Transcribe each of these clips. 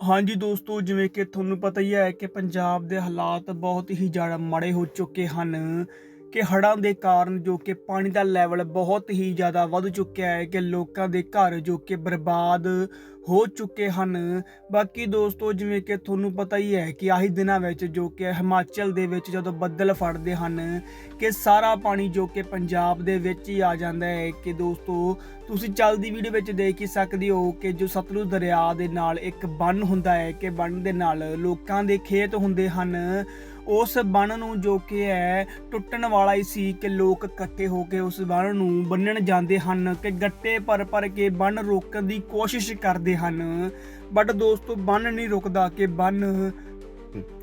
ਹਾਂਜੀ ਦੋਸਤੋ, ਜਿਵੇਂ ਕਿ ਤੁਹਾਨੂੰ ਪਤਾ ਹੀ ਹੈ ਕਿ ਪੰਜਾਬ ਦੇ ਹਾਲਾਤ ਬਹੁਤ ਹੀ ਜ਼ਿਆਦਾ ਮਾੜੇ ਹੋ ਚੁੱਕੇ ਹਨ ਕਿ ਹੜ੍ਹਾਂ ਦੇ ਕਾਰਨ ਜੋ ਕਿ ਪਾਣੀ ਦਾ ਲੈਵਲ ਬਹੁਤ ਹੀ ਜ਼ਿਆਦਾ ਵੱਧ ਚੁੱਕਿਆ ਹੈ ਕਿ ਲੋਕਾਂ ਦੇ ਘਰ ਜੋ ਕਿ ਬਰਬਾਦ ਹੋ ਚੁੱਕੇ ਹਨ। ਬਾਕੀ ਦੋਸਤੋ, ਜਿਵੇਂ ਕਿ ਤੁਹਾਨੂੰ ਪਤਾ ਹੀ ਹੈ ਕਿ ਆਹੀ ਦਿਨਾਂ ਵਿੱਚ ਜੋ ਕਿ ਹਿਮਾਚਲ ਦੇ ਵਿੱਚ ਜਦੋਂ ਬੱਦਲ ਫੜਦੇ ਹਨ, ਕਿ ਸਾਰਾ ਪਾਣੀ ਜੋ ਕਿ ਪੰਜਾਬ ਦੇ ਵਿੱਚ ਹੀ ਆ ਜਾਂਦਾ ਹੈ ਕਿ ਦੋਸਤੋ, ਤੁਸੀਂ ਚੱਲਦੀ ਵੀਡੀਓ ਵਿੱਚ ਦੇਖ ਹੀ ਸਕਦੇ ਹੋ ਕਿ ਜੋ ਸਤਲੁਜ ਦਰਿਆ ਦੇ ਨਾਲ ਇੱਕ ਬੰਨ ਹੁੰਦਾ ਹੈ, ਕਿ ਬੰਨ ਦੇ ਨਾਲ ਲੋਕਾਂ ਦੇ ਖੇਤ ਹੁੰਦੇ ਹਨ। ਉਸ ਬਣ ਨੂੰ ਜੋ ਕਿ ਹੈ, ਟੁੱਟਣ ਵਾਲਾ ਹੀ ਸੀ ਕਿ ਲੋਕ ਇਕੱਠੇ ਹੋ ਕੇ ਉਸ ਬਣ ਨੂੰ ਬੰਨਣ ਜਾਂਦੇ ਹਨ, ਕਿ ਗੱਟੇ ਭਰ ਭਰ ਕੇ ਬਣ ਰੋਕਣ ਦੀ ਕੋਸ਼ਿਸ਼ ਕਰਦੇ ਹਨ। ਬਟ ਦੋਸਤੋ, ਬੰਨ ਨਹੀਂ ਰੁਕਦਾ ਕਿ ਬੰਨ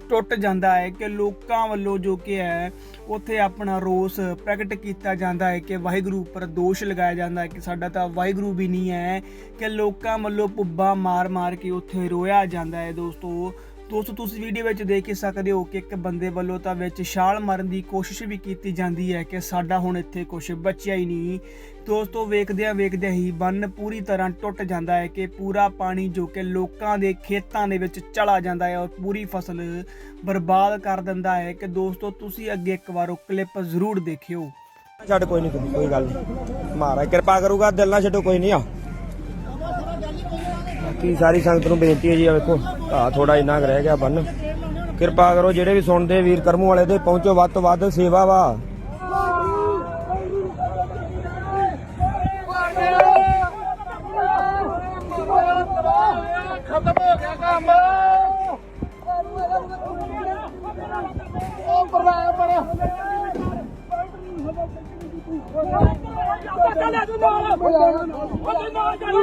ਟੁੱਟ ਜਾਂਦਾ ਹੈ ਕਿ ਲੋਕਾਂ ਵੱਲੋਂ ਜੋ ਕਿ ਹੈ, ਉੱਥੇ ਆਪਣਾ ਰੋਸ ਪ੍ਰਗਟ ਕੀਤਾ ਜਾਂਦਾ ਹੈ ਕਿ ਵਾਹਿਗੁਰੂ ਉੱਪਰ ਦੋਸ਼ ਲਗਾਇਆ ਜਾਂਦਾ ਹੈ ਕਿ ਸਾਡਾ ਤਾਂ ਵਾਹਿਗੁਰੂ ਵੀ ਨਹੀਂ ਹੈ, ਕਿ ਲੋਕਾਂ ਵੱਲੋਂ ਪੁੱਬਾ ਮਾਰ-ਮਾਰ ਕੇ ਉੱਥੇ ਰੋਇਆ ਜਾਂਦਾ ਹੈ ਦੋਸਤੋ। ਦੋਸਤੋ, ਤੁਸੀਂ ਵੀਡੀਓ ਵਿੱਚ ਦੇਖ ਹੀ ਸਕਦੇ ਹੋ ਕਿ ਇੱਕ ਬੰਦੇ ਵੱਲੋਂ ਤਾਂ ਵਿੱਚ ਛਾਲ ਮਾਰਨ ਦੀ ਕੋਸ਼ਿਸ਼ ਵੀ ਕੀਤੀ ਜਾਂਦੀ ਹੈ ਕਿ ਸਾਡਾ ਹੁਣ ਇੱਥੇ ਕੁਝ ਬਚਿਆ ਹੀ ਨਹੀਂ। ਦੋਸਤੋ, ਵੇਖਦਿਆਂ ਵੇਖਦਿਆਂ ਹੀ ਬੰਨ ਪੂਰੀ ਤਰ੍ਹਾਂ ਟੁੱਟ ਜਾਂਦਾ ਹੈ ਕਿ ਪੂਰਾ ਪਾਣੀ ਜੋ ਕਿ ਲੋਕਾਂ ਦੇ ਖੇਤਾਂ ਦੇ ਵਿੱਚ ਚਲਾ ਜਾਂਦਾ ਹੈ ਔਰ ਪੂਰੀ ਫਸਲ ਬਰਬਾਦ ਕਰ ਦਿੰਦਾ ਹੈ ਕਿ ਦੋਸਤੋ, ਤੁਸੀਂ ਅੱਗੇ ਇੱਕ ਵਾਰ ਉਹ ਕਲਿੱਪ ਜ਼ਰੂਰ ਦੇਖਿਓ। ਛੱਡ, ਕੋਈ ਨਹੀਂ, ਕੋਈ ਗੱਲ ਮਹਾਰਾਜ ਕਿਰਪਾ ਕਰੂਗਾ, ਦਿਲ ਨਾ ਛੱਡੋ, ਕੋਈ ਨਹੀਂ ਆ। ਕੀ ਸਾਰੀ ਸੰਗਤ ਨੂੰ ਬੇਨਤੀ ਹੈ ਜੀ ਆ ਵੇਖੋ ਆ ਥੋੜਾ ਇੰਨਾ ਕੁ ਰਹਿ ਗਿਆ ਬੰਨ। ਕਿਰਪਾ ਕਰੋ, ਜਿਹੜੇ ਵੀ ਸੁਣਦੇ ਵੀਰ ਕਰਮੂ ਵਾਲੇ ਦੇ, ਪਹੁੰਚੋ, ਵੱਧ ਤੋਂ ਵੱਧ ਸੇਵਾ ਵਾ। ਖਤਮ ਹੋ ਗਿਆ ਕੰਮ। ਉਹ ਪਰਲਾ ਪਰ ਚੱਲ ਚੱਲ ਨਾਲ ਨਾਲ ਚੱਲ